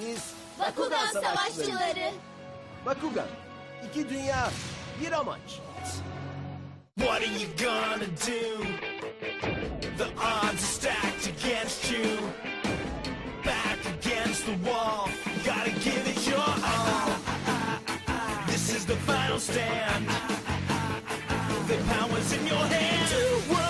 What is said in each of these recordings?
biz Bakugan Savaşçıları. Bakugan, iki dünya, bir amaç. What are you gonna do? The odds are stacked against you. Back against the wall, gotta give it your all. This is the final stand. The power's in your hand.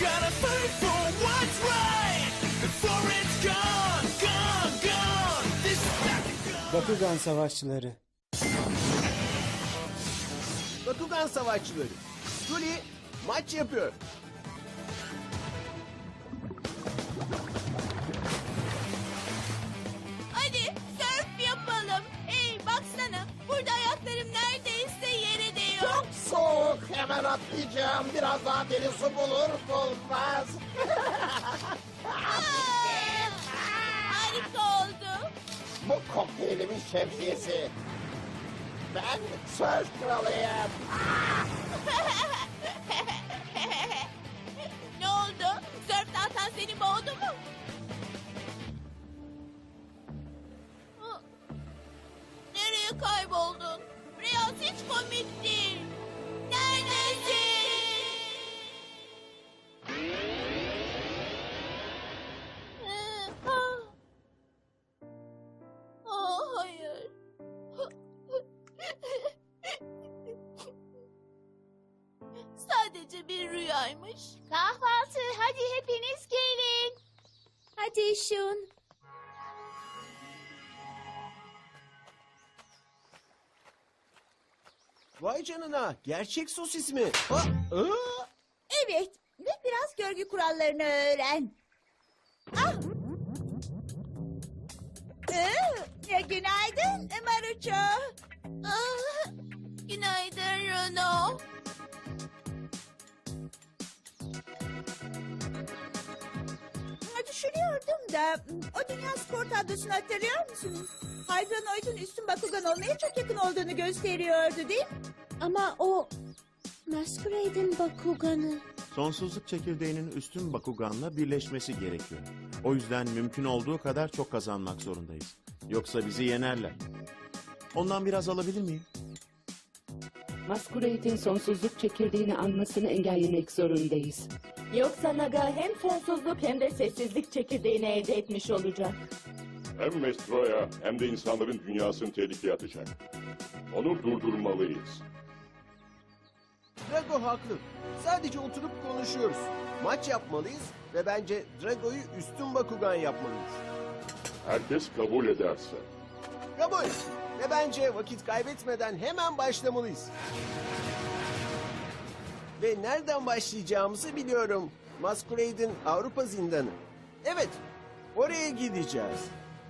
Gotta fight for what's right before it's gone, gone, gone. This is Bakugan. Savaşçıları. Bakugan Savaşçıları. Julie maç yapıyor. Hemen atlayacağım. Biraz daha derin su bulur bulmaz. Aa, Harika oldu. Bu kokteylimin şemsiyesi. Ben söz kralıyım. bir rüyaymış. Kahvaltı, hadi hepiniz gelin. Hadi Şun. Vay canına, gerçek sosis mi? Aa, aa! Evet ve biraz görgü kurallarını öğren. Ah! Ee, ya günaydın Maruço. Ah, günaydın Runo. Düşünüyordum da o dünya spor tablosunu hatırlıyor musunuz? Hydranoid'un üstün Bakugan olmaya çok yakın olduğunu gösteriyordu değil mi? Ama o Masquerade'in Bakugan'ı. Sonsuzluk çekirdeğinin üstün Bakugan'la birleşmesi gerekiyor. O yüzden mümkün olduğu kadar çok kazanmak zorundayız. Yoksa bizi yenerler. Ondan biraz alabilir miyim? Masquerade'in sonsuzluk çekirdeğini almasını engellemek zorundayız. Yoksa Naga hem sonsuzluk hem de sessizlik çekirdeğini elde etmiş olacak. Hem Mestro'ya hem de insanların dünyasını tehlikeye atacak. Onu durdurmalıyız. Drago haklı. Sadece oturup konuşuyoruz. Maç yapmalıyız ve bence Drago'yu üstün Bakugan yapmalıyız. Herkes kabul ederse. Kabul. Ve bence vakit kaybetmeden hemen başlamalıyız. Ve nereden başlayacağımızı biliyorum. Masquerade'in Avrupa zindanı. Evet, oraya gideceğiz.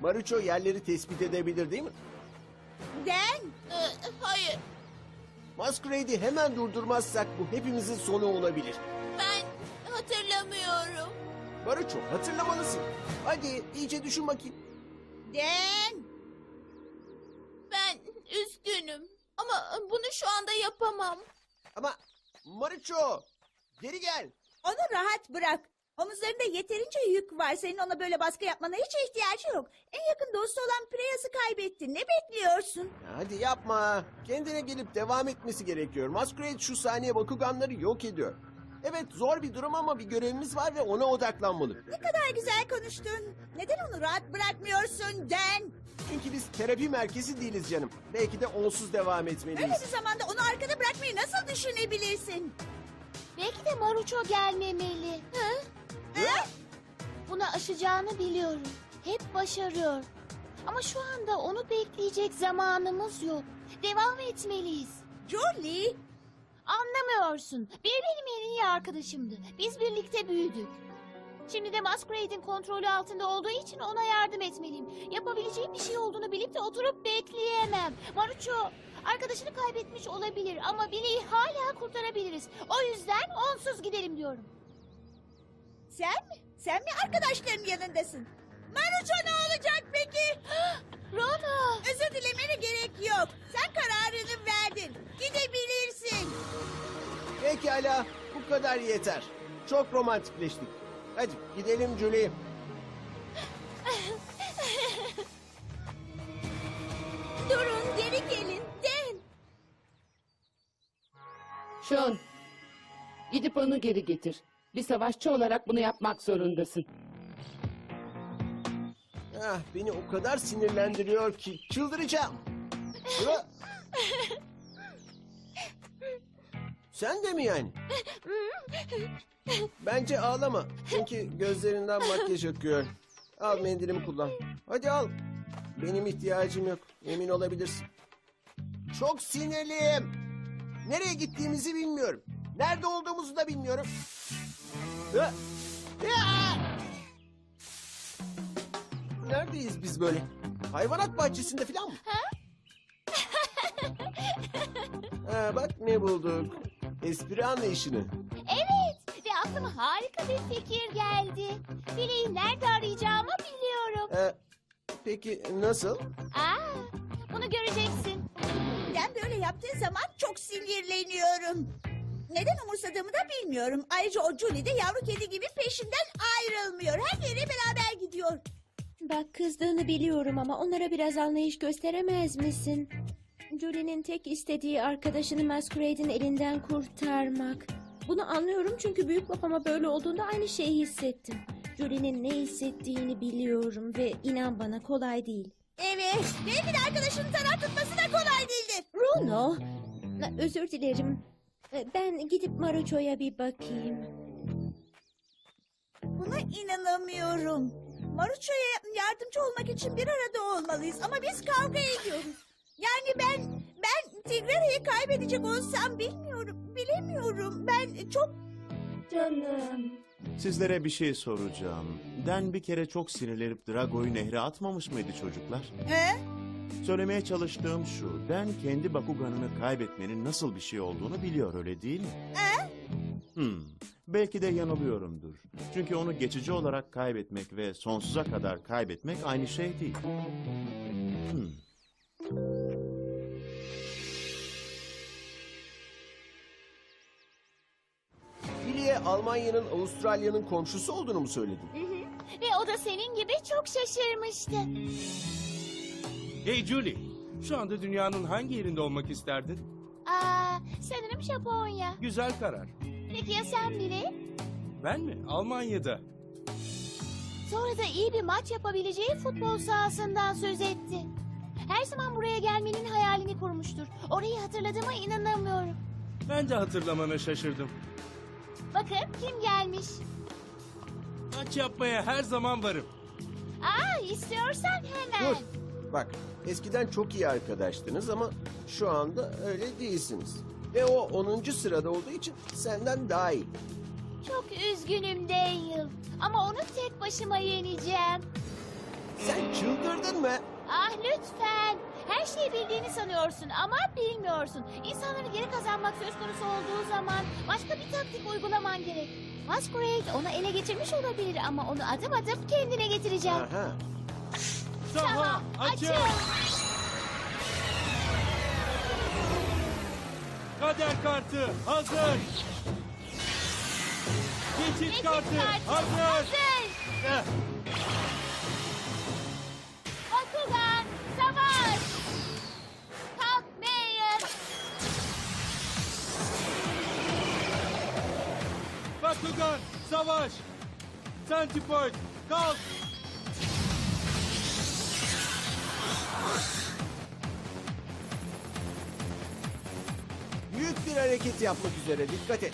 Marucho yerleri tespit edebilir değil mi? Den, Ee, hayır, Masquerade'i hemen durdurmazsak bu hepimizin sonu olabilir. ben hatırlamıyorum. Marucho hatırlamalısın. Hadi iyice düşün bakayım. Den. Ben üzgünüm. Ama bunu şu anda yapamam. Ama Marucho geri gel. Onu rahat bırak. Omuzlarında yeterince yük var. Senin ona böyle baskı yapmana hiç ihtiyacı yok. En yakın dostu olan Preyas'ı kaybettin. Ne bekliyorsun? Hadi yapma. Kendine gelip devam etmesi gerekiyor. Masquerade şu saniye Bakuganları yok ediyor. Evet zor bir durum ama bir görevimiz var ve ona odaklanmalı. Ne kadar güzel konuştun. Neden onu rahat bırakmıyorsun Den? Çünkü biz terapi merkezi değiliz canım. Belki de onsuz devam Öyle etmeliyiz. bir zamanda onu arkada bırakmayı nasıl düşünebilirsin? Belki de Maruço gelmemeli. Hı? Ha? Bunu aşacağını biliyorum. Hep başarıyor. Ama şu anda onu bekleyecek zamanımız yok. Devam etmeliyiz. Julie, Anlamıyor bilmiyorsun. Bir benim en iyi arkadaşımdı. Biz birlikte büyüdük. Şimdi de Masquerade'in kontrolü altında olduğu için ona yardım etmeliyim. Yapabileceğim bir şey olduğunu bilip de oturup bekleyemem. Maruço, arkadaşını kaybetmiş olabilir ama Billy'i hala kurtarabiliriz. O yüzden onsuz gidelim diyorum. Sen mi? Sen mi arkadaşların yanındasın? Maruço ne olacak peki? Rona! Özür dilemene gerek yok. Sen kararını verdin. Gidebilirsin. Pekala, bu kadar yeter. Çok romantikleştik. Hadi gidelim Julie. Durun geri gelin. Den. Sean, gidip onu geri getir. Bir savaşçı olarak bunu yapmak zorundasın. Ah, beni o kadar sinirlendiriyor ki çıldıracağım. Sen de mi yani? Bence ağlama. Çünkü gözlerinden makyaj akıyor. Al mendilimi kullan. Hadi al. Benim ihtiyacım yok. Emin olabilirsin. Çok sinirliyim. Nereye gittiğimizi bilmiyorum. Nerede olduğumuzu da bilmiyorum. Ya. Neredeyiz biz böyle? Hayvanat bahçesinde falan mı? ha, bak ne bulduk. Espri anlayışını. Aklıma harika bir fikir geldi. Billy'i nerede arayacağımı biliyorum. Ee, peki nasıl? Aa, bunu göreceksin. Ben böyle yaptığın zaman çok sinirleniyorum. Neden umursadığımı da bilmiyorum. Ayrıca o Julie de yavru kedi gibi peşinden ayrılmıyor. Her yere beraber gidiyor. Bak kızdığını biliyorum ama onlara biraz anlayış gösteremez misin? Julie'nin tek istediği arkadaşını Masquerade'in elinden kurtarmak. Bunu anlıyorum çünkü büyük babama böyle olduğunda aynı şeyi hissettim. Julie'nin ne hissettiğini biliyorum ve inan bana kolay değil. Evet, belki de arkadaşının taraf tutması da kolay değildir. Bruno, özür dilerim. Ben gidip Maruço'ya bir bakayım. Buna inanamıyorum. Maruço'ya yardımcı olmak için bir arada olmalıyız ama biz kavga ediyoruz. Yani ben ben Tigrera'yı kaybedecek olsam bilmiyorum, bilemiyorum. Ben çok Canım. Sizlere bir şey soracağım. Den bir kere çok sinirlenip Drago'yu nehre atmamış mıydı çocuklar? He? Söylemeye çalıştığım şu. Den kendi Bakuganını kaybetmenin nasıl bir şey olduğunu biliyor öyle değil mi? Hmm. Belki de yanılıyorumdur. Çünkü onu geçici olarak kaybetmek ve sonsuza kadar kaybetmek aynı şey değil. Hmm. Billy'e Almanya'nın Avustralya'nın komşusu olduğunu mu söyledin? Ve o da senin gibi çok şaşırmıştı. Hey Julie, şu anda dünyanın hangi yerinde olmak isterdin? Aa, sanırım Japonya. Güzel karar. Peki ya sen biri? Ben mi? Almanya'da. Sonra da iyi bir maç yapabileceği futbol sahasından söz etti. Her zaman buraya gelmenin hayalini kurmuştur. Orayı hatırladığıma inanamıyorum. Ben de hatırlamana şaşırdım. Bakın kim gelmiş. Maç yapmaya her zaman varım. Aa, istiyorsan hemen. Dur. Bak, eskiden çok iyi arkadaştınız ama şu anda öyle değilsiniz. Ve o 10. sırada olduğu için senden daha iyi. Çok üzgünüm Dale. Ama onu tek başıma yeneceğim. Sen çıldırdın mı? Ah lütfen. Her şeyi bildiğini sanıyorsun ama bilmiyorsun. İnsanları geri kazanmak söz konusu olduğu zaman başka bir taktik uygulaman gerek. Masquerade onu ele geçirmiş olabilir ama onu adım adım kendine getireceğim. Aha. Saha açıl. Kader kartı hazır. Geçit, Geçit kartı, kartı hazır. hazır. Bakugan savaş. Centipoid kalk. Büyük bir hareket yapmak üzere dikkat et.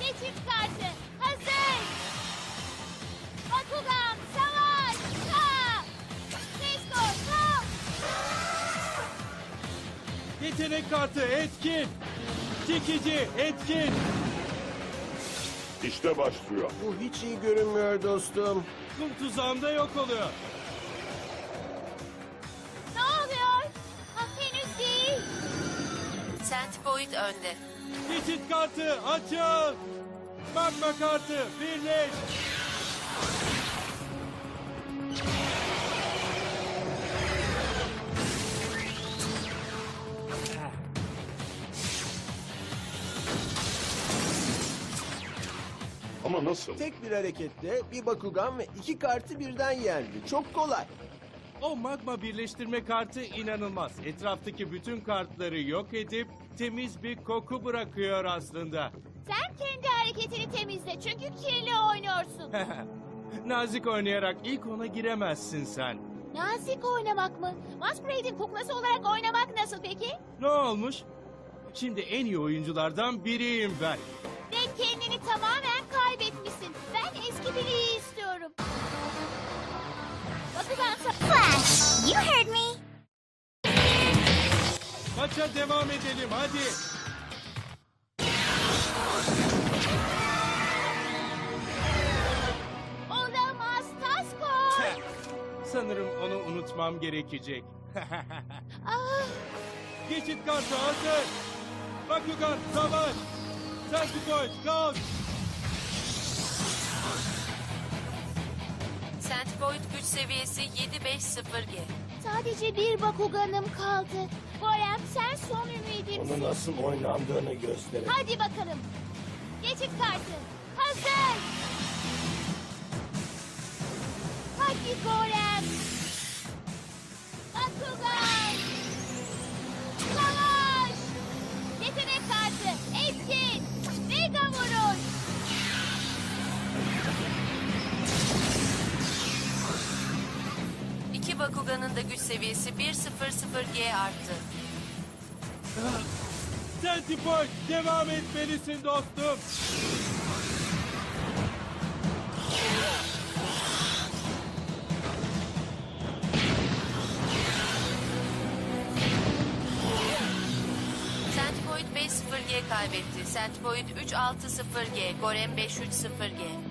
Geçit kartı hazır. Bakugan savaş. Kalk. Disco kalk. Yetenek kartı etkin. Çekici, etkin. İşte başlıyor. Bu hiç iyi görünmüyor dostum. Kum tuzağımda yok oluyor. Ne oluyor? Ah, henüz değil. Centipoid önde. Geçit kartı açıl. Magma kartı birleş. Ama nasıl? Tek bir hareketle bir Bakugan ve iki kartı birden yendi. Çok kolay. O magma birleştirme kartı inanılmaz. Etraftaki bütün kartları yok edip temiz bir koku bırakıyor aslında. Sen kendi hareketini temizle çünkü kirli oynuyorsun. Nazik oynayarak ilk ona giremezsin sen. Nazik oynamak mı? Masquerade'in kuklası olarak oynamak nasıl peki? Ne olmuş? Şimdi en iyi oyunculardan biriyim ben. Kendini tamamen kaybetmişsin. Ben eski biriyi istiyorum. Bakugan Flash, you heard me. Maça devam edelim hadi. Olamaz Tasko. Sanırım onu unutmam gerekecek. ah, Geçit kartı hazır. Bakugan savaş. Centipoid kalk. Centipoid güç seviyesi 750G. sadece bir Bakuganım kaldı. Gorem sen son ümidimsin. nasıl oynandığını gösterin. Hadi bakalım. Geçit kartı. Hazır. Hadi Gorem. Bakugan'ın da güç seviyesi 100G arttı. Centipoid devam etmelisin dostum. Centipoid 50G kaybetti. Centipoid 360G. Gorem 530G.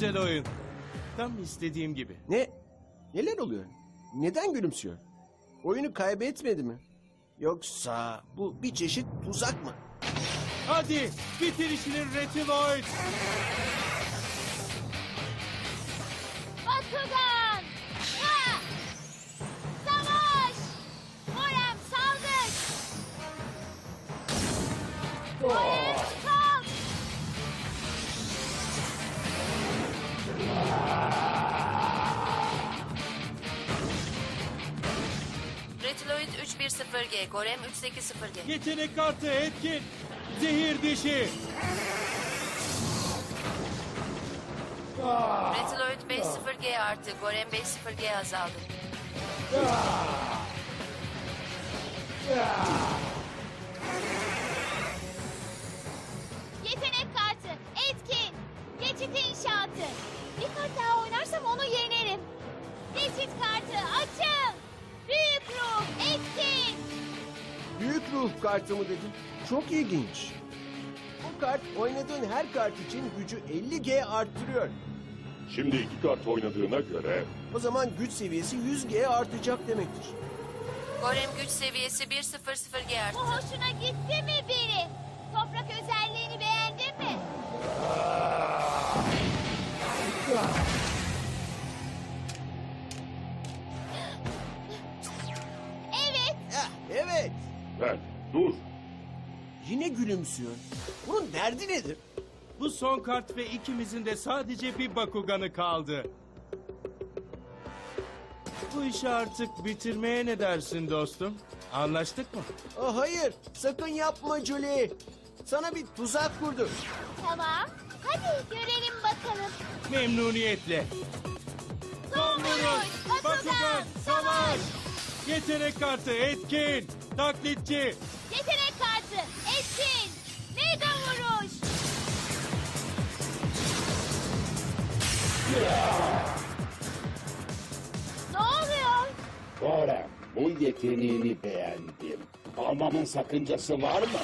Güzel oyun. Tam istediğim gibi. Ne? Neler oluyor? Neden gülümsüyor? Oyunu kaybetmedi mi? Yoksa bu bir çeşit tuzak mı? Hadi bitir işini Retiloid. 380G, Golem 380G. Yetenek kartı etkin. Zehir dişi. Retiloid 50G arttı, Golem 50G azaldı. Ah! Ah! Büyük ruh kartı mı dedin? Çok ilginç. Bu kart oynadığın her kart için gücü 50G arttırıyor. Şimdi iki kart oynadığına göre O zaman güç seviyesi 100G artacak demektir. Gorem güç seviyesi 100G arttı. Bu hoşuna gitti mi biri? Toprak özelliğini beğendin mi? Dur. Yine gülümsüyor. Bunun derdi nedir? Bu son kart ve ikimizin de sadece bir Bakugan'ı kaldı. Bu işi artık bitirmeye ne dersin dostum? Anlaştık mı? Ah, hayır, sakın yapma Julie. Sana bir tuzak kurdu. tamam. Hadi görelim bakalım. Memnuniyetle. Son vuruş. Bakugan. savaş! Yetenek kartı etkin. Taklitçi. Yetenek kartı. Etkin. Mega vuruş. Ne oluyor? Gorem, bu yeteneğini beğendim. Almamın sakıncası var mı?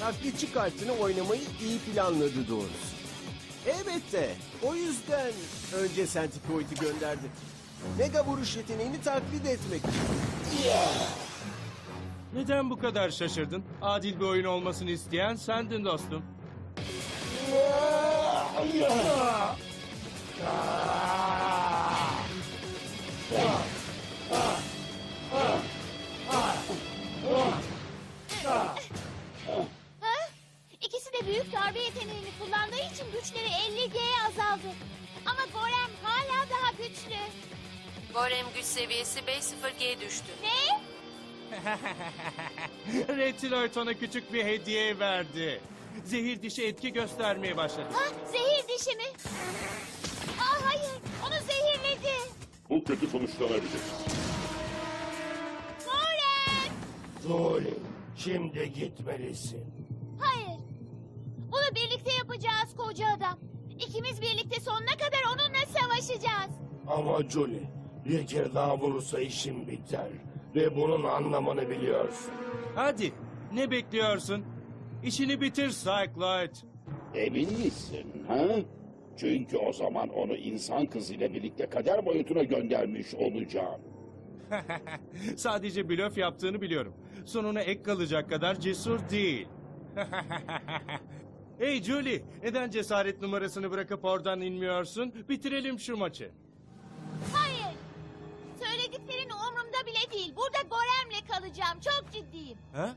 Taklitçi kartını oynamayı iyi planladı doğrusu. Elbette. O yüzden önce Centipoid'i gönderdi. Mega vuruş yeteneğini taklit etmek. Neden bu kadar şaşırdın? Adil bir oyun olmasını isteyen sendin dostum. Ha? İkisi de büyük darbe yeteneğini kullandığı için güçleri 50G'ye azaldı. Ama Gorem hala daha güçlü. Gorem güç seviyesi 5-0G düştü. Ne? Retiloid ona küçük bir hediye verdi. Zehir dişi etki göstermeye başladı. Ha, zehir dişi mi? Aa, hayır, onu zehirledi. Bu kötü sonuçlanabilir. Gorem! Julie, şimdi gitmelisin. Hayır. Bunu birlikte yapacağız koca adam. İkimiz birlikte sonuna kadar onunla savaşacağız. Ama Julie, bir kere daha vurursa işim biter. Ve bunun anlamını biliyorsun. Hadi ne bekliyorsun? İşini bitir Cycloid. Emin misin, ha? Çünkü o zaman onu insan kızıyla birlikte kader boyutuna göndermiş olacağım. Sadece blöf yaptığını biliyorum. Sonuna ek kalacak kadar cesur değil. hey Julie, neden cesaret numarasını bırakıp oradan inmiyorsun? Bitirelim şu maçı. Hayır. Söylediklerin umurumda bile değil. Burada Gorem'le kalacağım. Çok ciddiyim. Ha?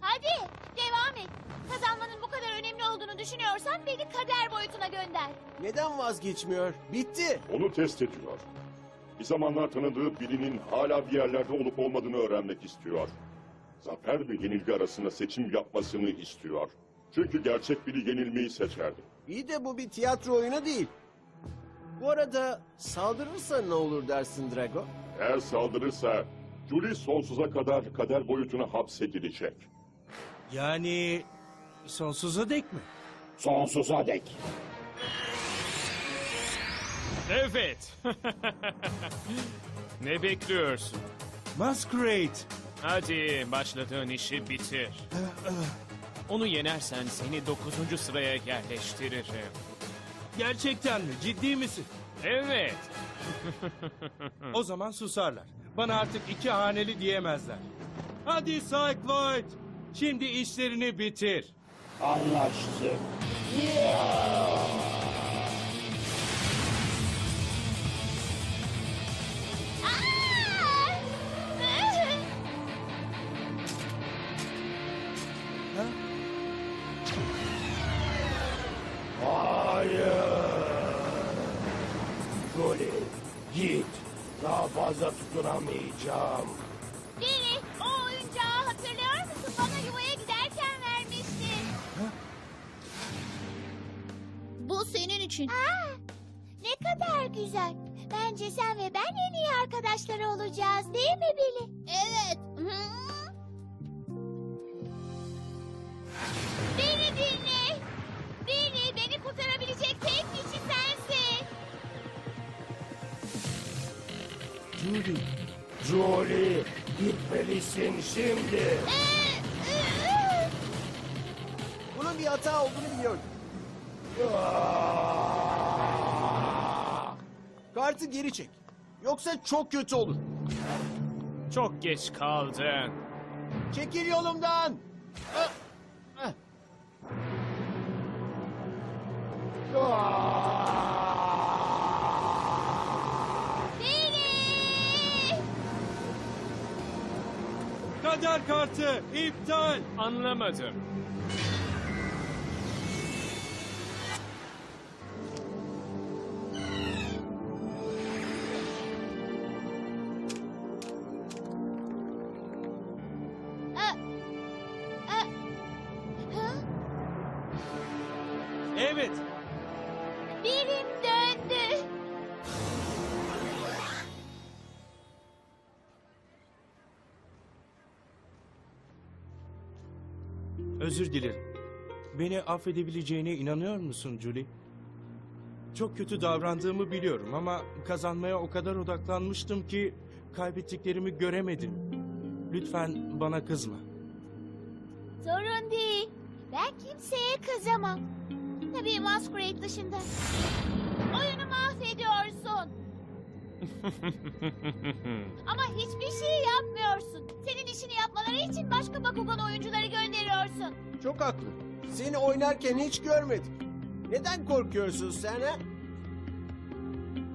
Hadi devam et. Kazanmanın bu kadar önemli olduğunu düşünüyorsan beni kader boyutuna gönder. Neden vazgeçmiyor? Bitti. Onu test ediyor. Bir zamanlar tanıdığı birinin hala bir yerlerde olup olmadığını öğrenmek istiyor. Zafer ve yenilgi arasında seçim yapmasını istiyor. Çünkü gerçek biri yenilmeyi seçerdi. İyi de bu bir tiyatro oyunu değil. Bu arada saldırırsa ne olur dersin Drago? Eğer saldırırsa Julie sonsuza kadar kader boyutuna hapsedilecek. Yani sonsuza dek mi? Sonsuza dek. Evet. ne bekliyorsun? Masquerade. Hadi başladığın işi bitir. Onu yenersen seni 9. sıraya yerleştiririm. Gerçekten mi? Ciddi misin? Evet. O zaman susarlar. Bana artık iki haneli diyemezler. Hadi Cycloid. Şimdi işlerini bitir. Anlaştık. Aa! Fazla tutunamayacağım. Billy, o oyuncağı hatırlıyor musun? Bana yuvaya giderken vermiştin. Bu senin için. Aa, ne kadar güzel. Bence sen ve ben en iyi arkadaşlar olacağız değil mi Billy? Julie. Julie, gitmelisin şimdi. Bunun bir hata olduğunu biliyordum. Kartı geri çek. Yoksa çok kötü olur. Çok geç kaldın. Çekil yolumdan. Ah, Kader kartı iptal. Anlamadım. Özür dilerim. Beni affedebileceğine inanıyor musun Julie? Çok kötü davrandığımı biliyorum ama kazanmaya o kadar odaklanmıştım ki kaybettiklerimi göremedim. Lütfen bana kızma. Sorun değil. Ben kimseye kızamam. Tabii Masquerade dışında. Oyunu mahvediyorsun. Ama hiçbir şey yapmıyorsun. Senin işini yapmaları için başka Bakugan oyuncuları gönderiyorsun. Çok haklı. Seni oynarken hiç görmedik. Neden korkuyorsun sen ha?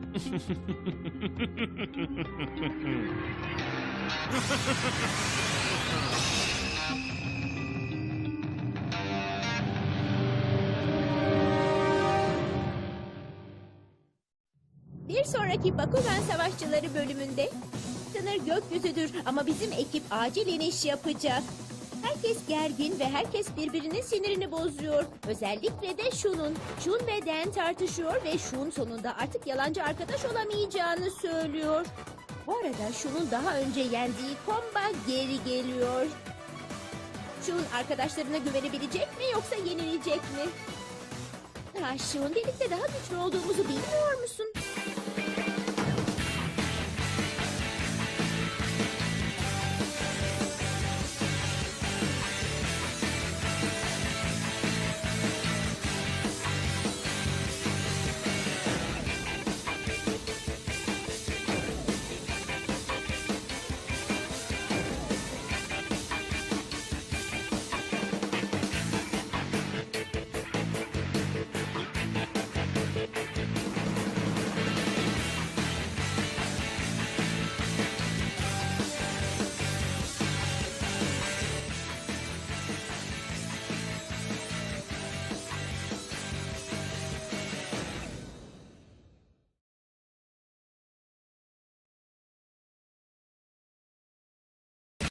Bir sonraki Bakugan Savaşçıları bölümünde sınır gökyüzüdür ama bizim ekip acil iniş yapacak. Herkes gergin ve herkes birbirinin sinirini bozuyor. Özellikle de Shun'un. Shun ve Dan tartışıyor ve Shun sonunda artık yalancı arkadaş olamayacağını söylüyor. Bu arada Shun'un daha önce yendiği komba geri geliyor. Shun arkadaşlarına güvenebilecek mi yoksa yenilecek mi? Ha Shun birlikte daha güçlü olduğumuzu bilmiyor musun?